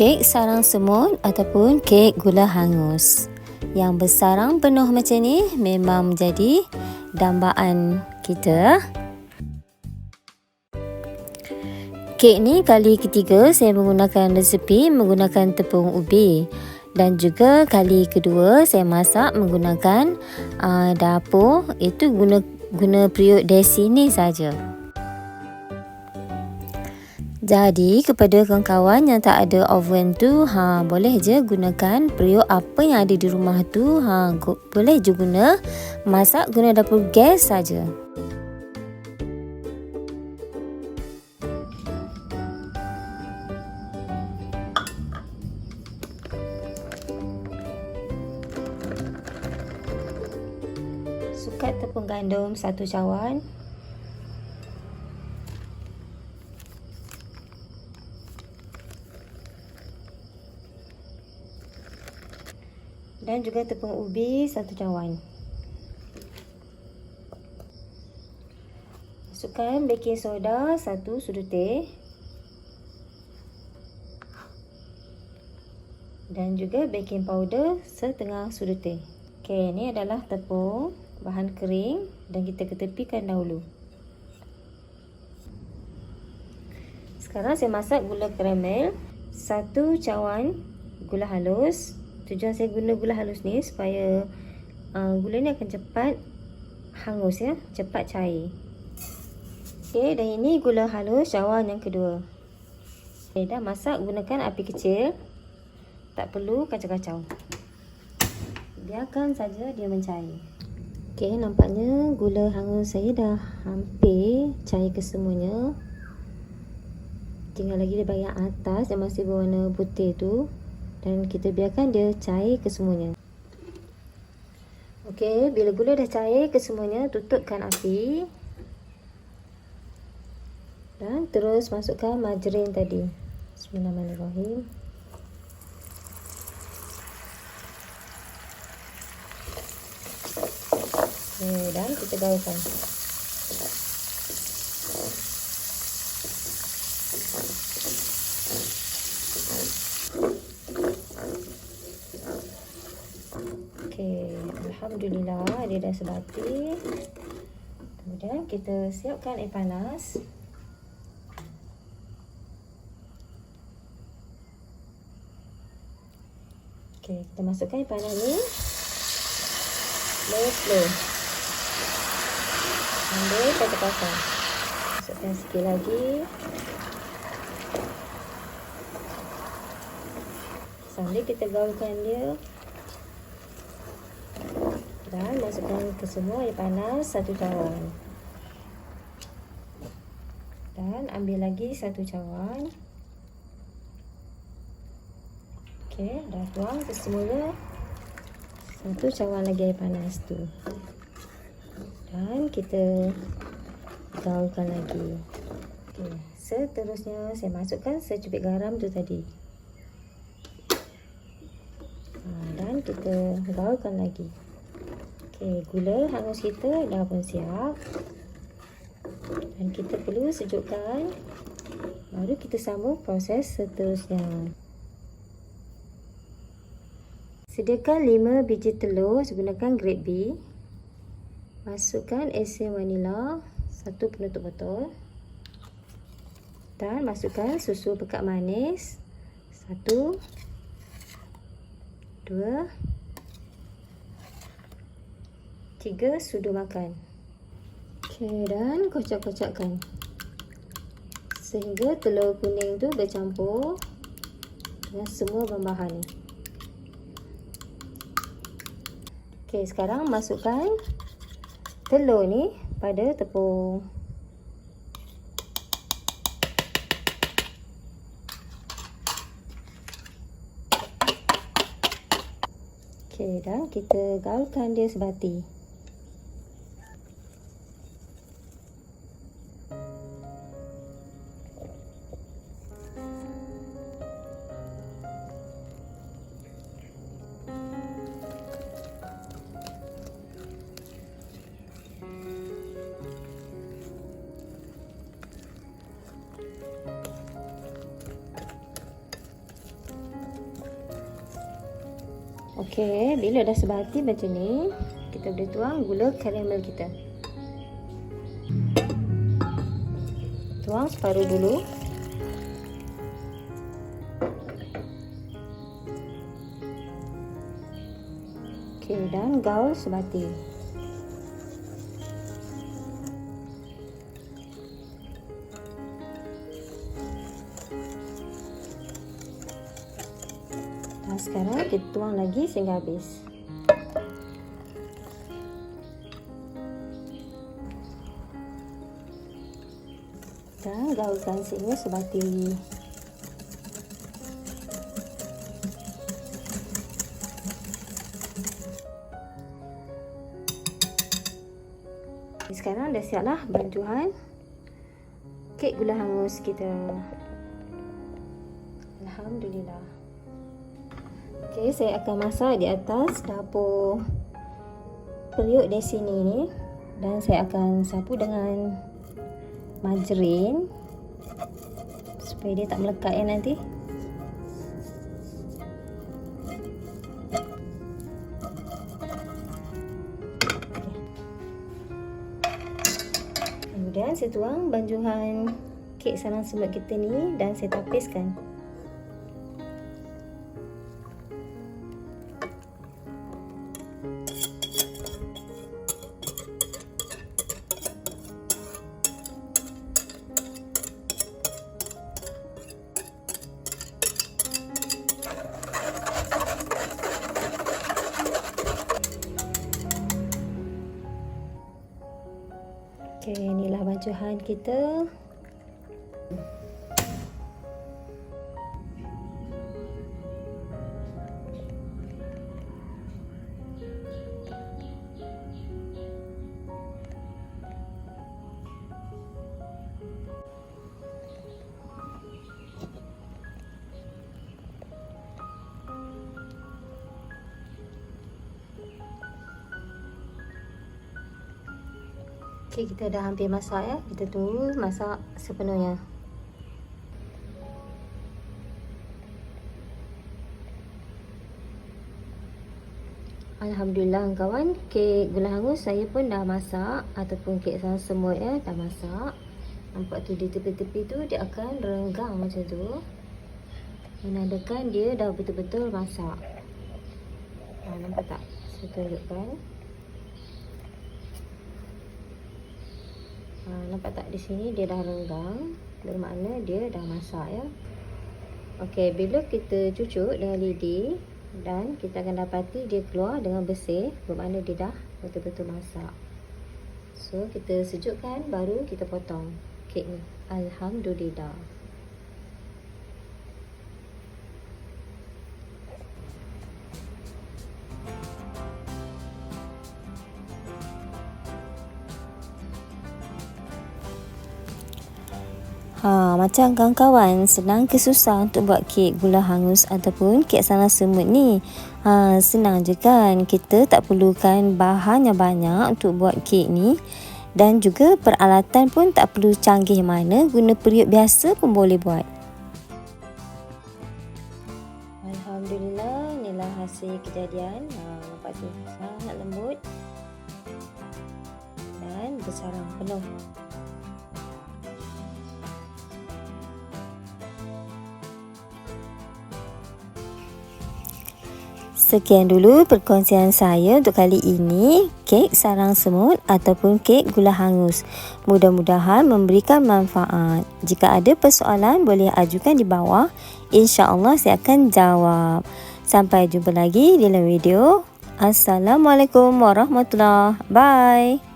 Kek sarang semut ataupun kek gula hangus. Yang bersarang penuh macam ni memang menjadi dambaan kita. Kek ni kali ketiga saya menggunakan resepi menggunakan tepung ubi. Dan juga kali kedua saya masak menggunakan uh, dapur itu guna guna periuk desi ni saja. Jadi kepada kawan-kawan yang tak ada oven tu ha boleh je gunakan periuk apa yang ada di rumah tu ha boleh je guna masak guna dapur gas saja. Sukat tepung gandum satu cawan dan juga tepung ubi satu cawan. Masukkan baking soda satu sudu teh. Dan juga baking powder setengah sudu teh. Okey, ini adalah tepung bahan kering dan kita ketepikan dahulu. Sekarang saya masak gula karamel satu cawan gula halus tujuan saya guna gula halus ni supaya uh, gula ni akan cepat hangus ya, cepat cair. Okey, dan ini gula halus cawan yang kedua. Okey, dah masak gunakan api kecil. Tak perlu kacau-kacau. Biarkan saja dia mencair. Okey, nampaknya gula hangus saya dah hampir cair kesemuanya. Tinggal lagi di bahagian atas yang masih berwarna putih tu dan kita biarkan dia cair ke semuanya. Okey, bila gula dah cair ke semuanya, tutupkan api. Dan terus masukkan margarin tadi. Bismillahirrahmanirrahim. Okay, dan kita gaulkan. Alhamdulillah dia dah sebati. Kemudian kita siapkan air panas. Okey, kita masukkan air panas ni. Slow slow. Ambil satu pasang. Masukkan sikit lagi. Sambil kita gaulkan dia dan masukkan ke semua air panas satu cawan. Dan ambil lagi satu cawan. Okey, dah tuang ke semula. Satu cawan lagi air panas tu. Dan kita gaulkan lagi. Okey, seterusnya saya masukkan secubit garam tu tadi. Ha, dan kita gaulkan lagi Okey, gula hangus kita dah pun siap. Dan kita perlu sejukkan. Baru kita sambung proses seterusnya. Sediakan 5 biji telur gunakan grade B. Masukkan esen vanila satu penutup botol. Dan masukkan susu pekat manis satu, dua, tiga sudu makan. Okey, dan kocok-kocokkan. Sehingga telur kuning tu bercampur dengan semua bahan-bahan ni. Okey, sekarang masukkan telur ni pada tepung. Okey, dan kita gaulkan dia sebati. Okey, bila dah sebati macam ni, kita boleh tuang gula karamel kita. Tuang separuh dulu. Okey, dan gaul sebati. Dan sekarang kita tuang lagi sehingga habis. Dan gaulkan sini sebati. Sekarang dah siap lah banjuhan kek gula hangus kita. Alhamdulillah. Okey, saya akan masak di atas dapur periuk di sini ni dan saya akan sapu dengan margarin supaya dia tak melekat ya nanti. Kemudian saya tuang banjuhan kek sarang semut kita ni dan saya tapiskan. Okey, inilah bajuhan kita. Okey, kita dah hampir masak ya. Kita tunggu masak sepenuhnya. Alhamdulillah kawan, kek gula hangus saya pun dah masak ataupun kek sang semut ya, dah masak. Nampak tu di tepi-tepi tu dia akan renggang macam tu. Menandakan dia dah betul-betul masak. Ha, nampak tak? Saya tunjukkan. Ha, nampak tak? Di sini dia dah renggang. Bermakna dia dah masak ya. Okey, bila kita cucuk dengan lidi dan kita akan dapati dia keluar dengan bersih bermakna dia dah betul-betul masak. So kita sejukkan baru kita potong kek ni. Alhamdulillah Ha, macam kawan-kawan senang ke susah untuk buat kek gula hangus ataupun kek salah semut ni. Ha, senang je kan. Kita tak perlukan bahan yang banyak untuk buat kek ni. Dan juga peralatan pun tak perlu canggih mana. Guna periuk biasa pun boleh buat. Alhamdulillah, inilah hasil kejadian. Ha, nampak tu sangat lembut. Dan bersarang penuh. Sekian dulu perkongsian saya untuk kali ini, kek sarang semut ataupun kek gula hangus. Mudah-mudahan memberikan manfaat. Jika ada persoalan, boleh ajukan di bawah. InsyaAllah saya akan jawab. Sampai jumpa lagi di dalam video. Assalamualaikum warahmatullahi Bye.